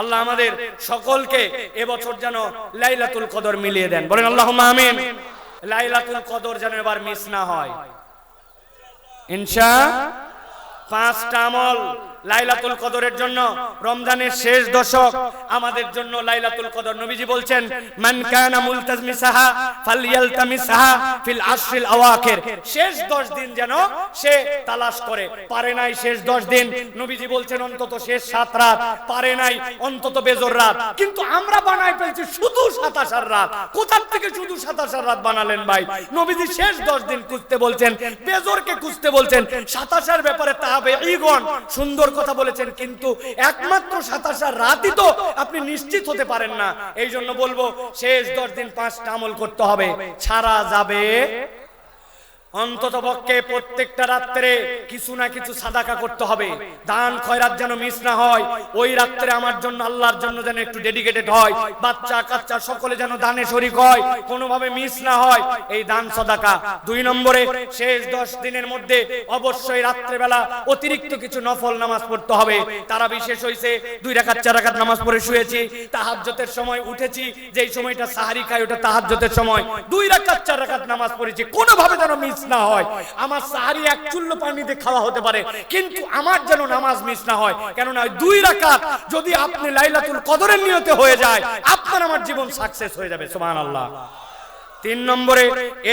আল্লাহ আমাদের সকলকে এবছর যেন লাইলাতুল কদর মিলিয়ে দেন। বলেন আল্লাহ আমিন। লাইলাতুল কদর যেন এবার মিস না হয়। ইনশা পাঁচটা আমল। লাইলাতুল কদরের জন্য রমজানের শেষ দশক আমাদের জন্য লাইলাতুল কদর। নবীজি বলছেন, মান কানা মুলতাজমিসাহা ফালইয়ালতামিসাহা ফিল আশরিল আওয়াখির। শেষ 10 দিন যেন সে তালাশ করে। পারে নাই শেষ 10 দিন। নবীজি বলছেন, অন্তত শেষ 7 রাত। পারে নাই, অন্তত বেজর রাত। কিন্তু আমরা বানাই ফেলছি শুধু 27 রাত। কোথা থেকে শুধু 27 রাত বানালেন ভাই? নবীজি শেষ 10 দিন খুঁজতে বলছেন, বেজরকে খুঁজতে বলছেন 27 এর ব্যাপারে তাহাবে ঈগন সুন্দর কথা বলেছেন, কিন্তু একমাত্র সাতাশা রাতই তো আপনি নিশ্চিত হতে পারেন না। এই জন্য বলব, শেষ দশ দিন পাঁচটা আমল করতে হবে। ছাড়া যাবে অন্তত পক্ষে প্রত্যেকটা রাত্রে কিছু না কিছু সাদাকা করতে হবে। দান খয়রাত যেন মিস না হয়, ওই রাত্রে আমার জন্য, আল্লাহর জন্য যেন একটু ডেডিকেটেড হয়, বাচ্চা কাচ্চা সকলে যেন দানে শরিক হয়, কোনোভাবে মিস না হয়, এই দান সদাকা। দুই নম্বরে, শেষ দশ দিনের মধ্যে অবশ্যই রাত্রেবেলা অতিরিক্ত কিছু নফল নামাজ পড়তে হবে। তারা বিশেষ হয়েছে দুই রাকাত, চার রাকাত নামাজ পড়ে শুয়েছি তাহাজ্জতের সময় উঠেছি, যেই সময়টা সাহারি খাই ওটা তাহাজ্জতের সময়, দুই রাকাত, চার রাকাত নামাজ পড়েছি, কোনোভাবে যেন মিস না হয়। আমার সাহারি এক চুল্ল পানিতে খাওয়া হতে পারে, কিন্তু আমার যেন নামাজ মিস না হয়। কেননা দুই রাকাত যদি আপনি লাইলাতুল কদরের নিয়তে হয়ে যায়, আপনার আমার জীবন সাকসেস হয়ে যাবে, সুবহানাল্লাহ। তিন নম্বরে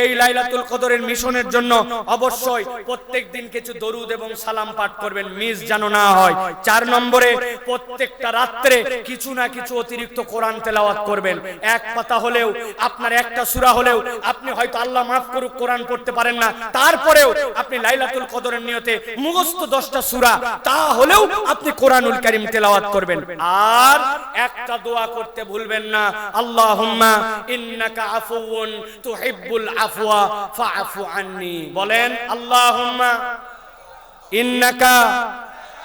এই লাইলাতুল কদরের মিশনের জন্য অবশ্যই প্রত্যেক দিন কিছু দরুদ এবং সালাম পাঠ করবেন, মিস যেন না হয়। চার নম্বরে প্রত্যেকটা রাত্রে কিছু না কিছু অতিরিক্ত কোরআন তেলাওয়াত করবেন। এক পাতা হলেও, আপনার একটা সূরা হলেও আপনি হয়তো আল্লাহ মাফ করুক, কোরআন পড়তে পারেন না। তারপরেও আপনি লাইলাতুল কদরের নিয়তে মুখস্থ দশটা সূরা, তা হলেও আপনি কোরআনুল কারীম তেলাওয়াত করবেন। আর একটা দোয়া করতে ভুলবেন না। আল্লাহুম্মা ইন্নাকা আফুউন তুহিব্বুল আফওয়া ফাআফু আন্নি বলেন আল্লাহুম্মা ইন্নাকা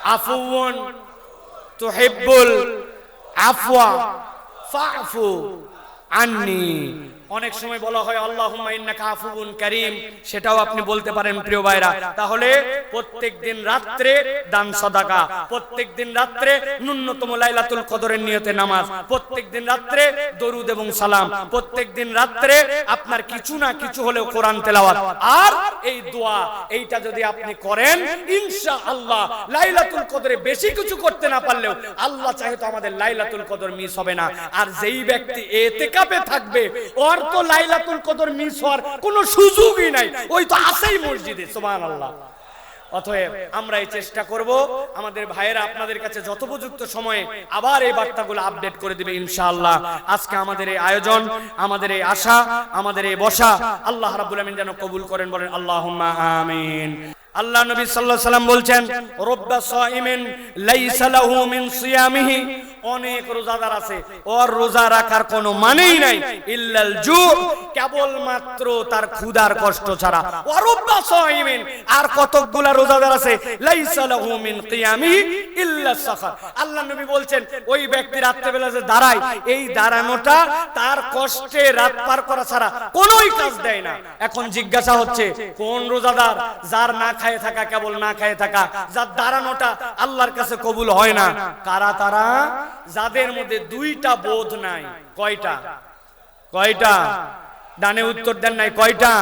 আফুউন তুহিব্বুল আফওয়া ফাআফু আন্নি অনেক সময় বলা হয়, আল্লাহুম্মা ইন্নাকা আফুউন কারীম। সেটাও আপনি বলতে পারেন, প্রিয় ভাইরা। তাহলে প্রত্যেক দিন রাত্রে দান সাদাকা, প্রত্যেক দিন রাত্রে ন্যূনতম লাইলাতুল কদরের নিয়তে নামাজ, প্রত্যেক দিন রাত্রে দরুদ এবং সালাম, প্রত্যেক দিন রাত্রে আপনার কিছু না কিছু হলেও কোরআন তেলাওয়াত। আর এই দোয়া, এইটা যদি আপনি করেন ইনশা আল্লাহ লাইলাতুল কদরে বেশি কিছু করতে না পারলেও আল্লাহ চাহে তো আমাদের লাইলাতুল কদর মিস হবে না। আর যেই ব্যক্তি এতেকাপে থাকবে, ওর তো লাইলাতুল কদর মিস হওয়ার কোনো সুযোগই নাই। ওই তো আছেই মসজিদে, সুবহানাল্লাহ। অতএব আমরা এই চেষ্টা করব, আমাদের ভাইয়েরা আপনাদের কাছে যথোপযুক্ত সময়ে আবার এই বার্তাগুলো আপডেট করে দিবে ইনশাআল্লাহ। আজকে আমাদের এই আয়োজন, আমাদের এই আশা, আমাদের এই বসা, আল্লাহ রাব্বুল আমিন যেন কবুল করেন, বলেন আল্লাহুম্মা আমিন। আল্লাহ নবী সাল্লাল্লাহু আলাইহি সাল্লাম বলছেন, রব্বা সাইমিন লাইসা লাহু মিন সিয়ামিহি অনেক রোজাদার আছে। ওর রোজা রাখার কোনো মানেই নাই। ইল্লাল জু কেবল মাত্র তার ক্ষুধার কষ্ট ছাড়া। ওয়ারুব্বা সাইমিন আর কতকগুলা রোজাদার আছে? লাইসা লাহু মিন কিয়ামিহি ইল্লা সাখার। আল্লাহ নবী বলছেন, ওই ব্যক্তি রাত্রেবেলা যে দাঁড়ায়, এই দাঁড়ানোটা তার কষ্টে রাত পার করা ছাড়া কোনোই কাজ দেয় না। এখন জিজ্ঞাসা হচ্ছে, কোন রোজাদার যার না খায় থাকা, কেবল না খায় থাকা, যার দাঁড়ানোটা আল্লাহর কাছে কবুল হয় না, কারা তারা? যাদের মধ্যে দুইটা বোধ নাই, কয়টা? কয়টা? ডানে উত্তর দেন নাই, কয়টা?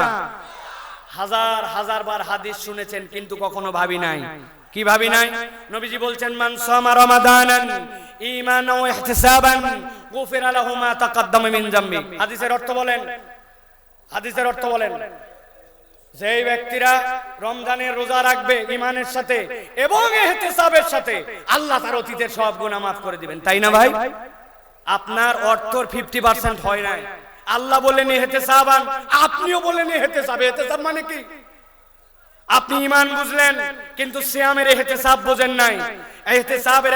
হাজার হাজার বার হাদিস শুনেছেন, কিন্তু কখনো ভাবি নাই। কি ভাবি নাই? নবীজি বলছেন, মান সামা রমাদানান ঈমানান ওয়া ইহতিসাবান, গুফিরা লাহু মা তাকাদ্দামা মিন জামবি। হাদিসের অর্থ বলেন। হাদিসের অর্থ বলেন। যেই ব্যক্তিরা রমজানের রোজা রাখবে ইমানের সাথে এবং এহতেসাবের সাথে, আল্লাহ তার অতীতের সব গুনাহ মাফ করে দিবেন। তাই না ভাই? আপনার অর্থর ফিফটি পার্সেন্ট হয় নাই। আল্লাহ বলেন এহতেসাবান, আপনিও বলেন এহতেসাব। এহতেসাব মানে কি? আপনি ইমান বুঝলেন, কিন্তু সিয়ামের এহতেসাব বোঝেন নাই। এহতেসাবের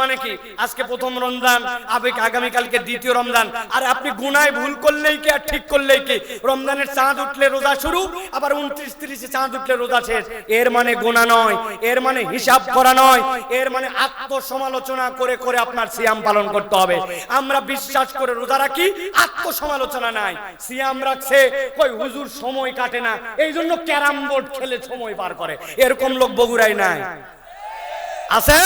মানে প্রথম রমজান দ্বিতীয় রমজান। আর আপনি গুনায় ভুল করলেই কি আর ঠিক করলেই কি? রমজানের চাঁদ উঠলে রোজা শুরু, আবার উনত্রিশ তিরিশে চাঁদ উঠলে রোজা শেষ। এর মানে গোনা নয়, এর মানে হিসাব করা নয়, এর মানে আত্মসমালোচনা সমালোচনা করে করে আপনার সিয়াম পালন করতে হবে। আমরা বিশ্বাস করে রোজা রাখি, আত্মসমালোচনা নাই। সিয়াম রাখছে, কই হুজুর সময় কাটে না। এই জন্য ক্যারাম বোর্ড খেলে সময় পার করে। এরকম লোক বগুড়াই নাই। আছে?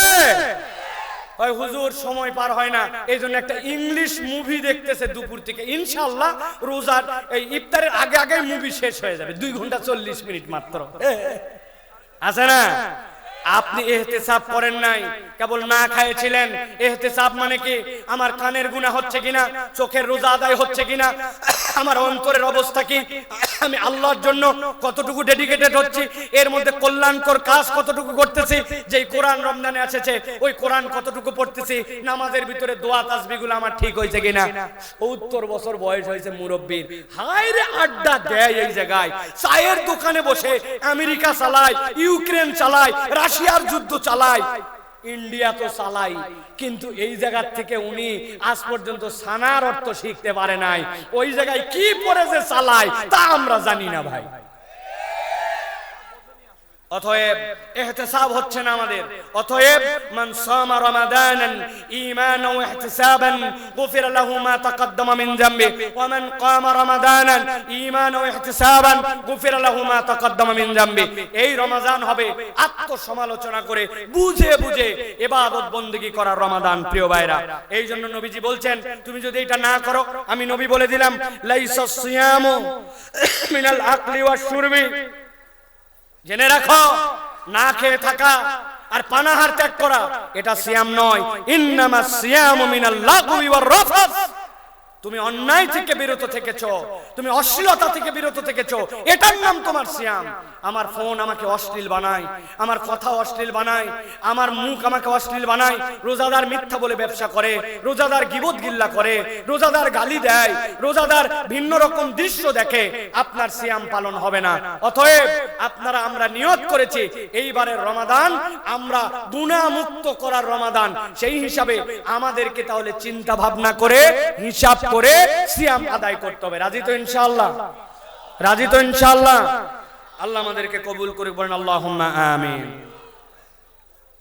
ওই হুজুর সময় পার হয় না। এই জন্য একটা ইংলিশ মুভি দেখতেছে দুপুর থেকে। ইনশাল্লাহ রোজার এই ইফতারের আগে আগে মুভি শেষ হয়ে যাবে। দুই ঘণ্টা চল্লিশ মিনিট মাত্র। আছে না? আপনি এহতেসাব করেন নাই, কেবল না খাইয়েছিলেন। এহতেসাব মানে কি? আমার কানের গুণা হচ্ছে কিনা? চোখের রোজা আদায় হচ্ছে কিনা? আমার অন্তরের অবস্থা কি? আমি আল্লাহর জন্য কতটুকু ডেডিকেটেড হচ্ছি, এর মধ্যে কল্যাণকর কাজ কতটুকু করতেছি, যেই কোরআন রমজানে এসেছে, ওই কোরআন কতটুকু পড়তেছি, নামাজের ভিতরে দোয়া তাসবিগুলো আমার ঠিক হয়েছে কিনা? সত্তর বছর বয়স হয়েছে মুরব্বীর। হায় রে আড্ডা দেয় এই জায়গায়। চায়ের দোকানে বসে আমেরিকা চালায়, ইউক্রেন চালায়, রাশিয়ার যুদ্ধ চালায়। ইন্ডিয়া তো চালাই। কিন্তু এই জায়গার থেকে উনি আজ পর্যন্ত সানার অর্থ শিখতে পারে নাই। ওই জায়গায় কি পরে যে চালায় তা আমরা জানি না ভাই। অতএব ইহতিসাব হচ্ছে না আমাদের। অতএব মান সামা রমাদানান ঈমানান ওয়া ইহতিসাবান গুফিরা লাহু মা তাকদ্দামা মিন যামবি ওয়া মান কামা রমাদানান ঈমানান ওয়া ইহতিসাবান গুফিরা লাহু মা তাকদ্দামা মিন যামবি এই রমজান হবে আত্মসমালোচনা করে বুঝে বুঝে ইবাদত বندگی করার রমাদান, প্রিয় ভাইরা। এই জন্য নবীজি বলছেন, তুমি যদি এটা না করো, আমি নবী বলে দিলাম, লাইসাস সিয়ামু মিনাল আকলি ওয়াশ শুরবি। জেনে রাখো, না খেয়ে থাকা আর পানাহার ত্যাগ করা, এটা সিয়াম নয়। ইন্নামা সিয়াম মিনাল লাগবি ওয়ার রাফাস তুমি অন্যায় থেকে বিরত থেকেছো, তুমি অশ্লীলতা থেকে বিরত থেকেছো, এটার নাম তোমার সিয়াম। আমার ফোন আমাকে অশ্লীল বানায়, আমার কথা অশ্লীল বানায়, আমার মুখ আমাকে অশ্লীল বানায়, রোজাদার মিথ্যা বলে ব্যবসা করে, রোজাদার গিবত গিল্লা করে, রোজাদার গালি দেয়, রোজাদার ভিন্ন রকম দৃশ্য দেখে আপনার সিয়াম পালন হবে না। অতএব আপনারা, আমরা নিয়ত করেছি, এইবারের রমাদান আমরা গুণামুক্ত করার রমাদান। সেই হিসাবে আমাদেরকে তাহলে চিন্তা ভাবনা করে হিসাব করে সিয়াম আদায় করতে হবে। রাজি তো ইনশাআল্লাহ? রাজি তো ইনশাআল্লাহ? আল্লাহ আমাদেরকে কবুল করে বলেন আল্লাহুম্মা আমিন।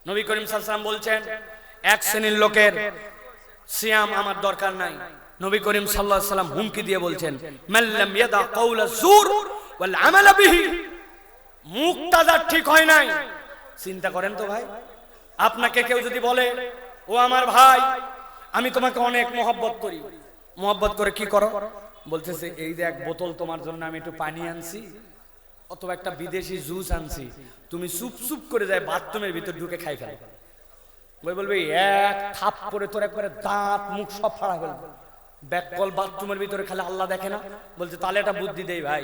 নবী করিম সাল্লাল্লাহু বলছেন, এক শ্রেণির লোকের সিয়াম আমার দরকার নাই। নবী করিম সাল্লাল্লাহু আলাইহি ওয়াসাল্লাম হুমকি দিয়ে বলছেন মাল্লাম ইয়াদা কাউলা জুর ওয়াল আমালা বিহি। মুখটা যার ঠিক হয় নাই। চিন্তা করেন তো ভাই। আপনাকে কেউ যদি বলে, ও আমার ভাই, আমি তোমাকে অনেক মহব্বত করি। মহব্বত করে কি করো? বলতেছে, এই যে এক বোতল তোমার জন্য আমি একটু পানি আনছি, অথবা একটা বিদেশি জুস আনছি। তুমি চুপ চুপ করে যায় বাথরুমের ভিতর ঢুকে খাই ফেলে। বই বলবে, এক থাপ করে তোর একবারে দাঁত, মুখ সব ফাড়া ফেলবে ব্যাককল বাথরুমের ভিতরে খালি আল্লাহ দেখে না। বলছে, তাহলে একটা বুদ্ধি দেই ভাই।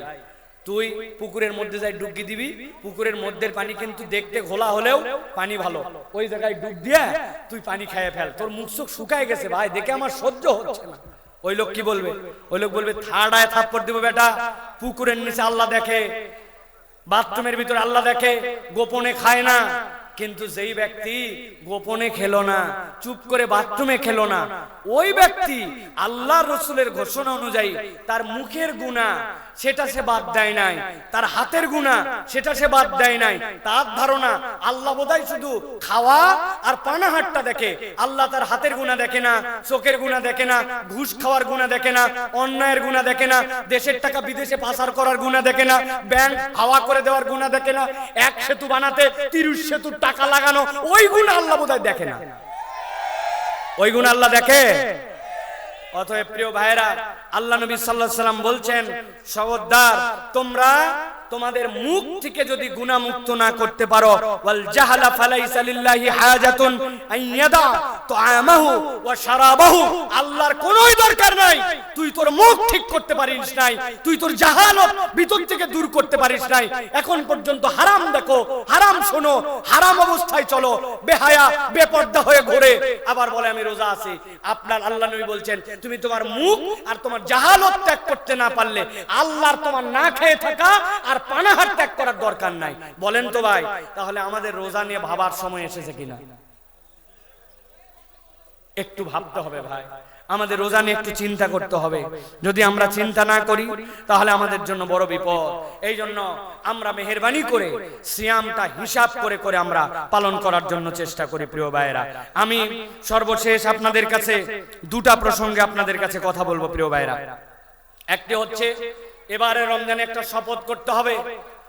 তুই পুকুরের মধ্যে যাই ডুবকি দিবি, পুকুরের মধ্যের পানি কিন্তু দেখতে ঘোলা হলেও পানি ভালো। ওই জায়গায় ডুব দিয়ে তুই পানি খেয়ে ফেল। তোর মুখ চোখ শুকায় গেছে ভাই, দেখে আমার সহ্য হচ্ছে না। ওই লোক কি বলবে? ওই লোক বলবে থার্ড আয় থাপ্পড় দিব বেটা, পুকুরের নিচে আল্লাহ দেখে, বাথরুমের ভিতরে আল্লাহ দেখে, গোপনে খায় না। কিন্তু যেই ব্যক্তি গোপনে খেলো না, চুপ করে বাথরুমে খেলো না, ওই ব্যক্তি আল্লাহ রসুলের ঘোষণা অনুযায়ী তার মুখের গুণা, সেটা সে বাদ দেয় নাই। তার হাতের গুণা, সেটা সে বাদ দেয় নাই। তার ধারণা, আল্লাহ বোধহয় শুধু খাওয়া আর পানাহারটা দেখে। আল্লাহ তার হাতের গুণা দেখে না, চোখের গুণা দেখে না, ঘুষ খাওয়ার গুণা দেখে না, অন্যায়ের গুণা দেখে না, দেশের টাকা বিদেশে পাচার করার গুণা দেখে না, ব্যাংক হাওয়া করে দেওয়ার গুণা দেখে না, এক সেতু বানাতে তিরিশ সেতুর টাকা লাগানো, ওই গুণ আল্লাহ বোধহয় দেখে না। ওই গুণ আল্লাহ দেখে? অথবা প্রিয় ভাইরা আল্লাহ নবী সাল্লাহ সাল্লাম বলছেন সবদার তোমরা তোমাদের মুখ থেকে যদি গুনাহমুক্ত না করতে পারো, ওয়াল জাহালা ফালাইসা লিল্লাহি আইয়াদা, তুআমাহু ওয়া শারাবাহু। আল্লাহর কোনোই দরকার নাই। তুই তোর মুখ ঠিক করতে পারিস নাই। তুই তোর জাহালত ভিতর থেকে দূর করতে পারিস নাই। এখন পর্যন্ত হারাম দেখো, হারাম শোনো, হারাম অবস্থায় চলো। বেহায়া, বেপর্দা হয়ে ঘোরে। আবার বলে, আমি রোজা আছি। আপনার আল্লাহ নবী বলছেন, তুমি তোমার মুখ আর তোমার জাহালত ত্যাগ করতে না পারলে, আল্লাহর তোমার না খেয়ে থাকা আর পানাহার ত্যাগ করার দরকার নাই। বলেন তো ভাই, তাহলে আমাদের রোজা নিয়ে ভাবার সময় এসেছে কিনা? একটু ভাবতে হবে ভাই। আমাদের রোজা নিয়ে একটু চিন্তা করতে হবে। যদি আমরা চিন্তা না করি, তাহলে আমাদের জন্য বড় বিপদ। এই জন্য আমরা মেহরবানি করে, সিয়ামটা হিসাব করে করে আমরা পালন করার জন্য চেষ্টা করি, প্রিয় ভাইয়েরা। আমি সর্বশেষ আপনাদের কাছে দুটা প্রসঙ্গে আপনাদের কাছে কথা বলব, প্রিয় ভাইয়েরা। একটি হচ্ছে এবারে রমজানে একটা শপথ করতে হবে।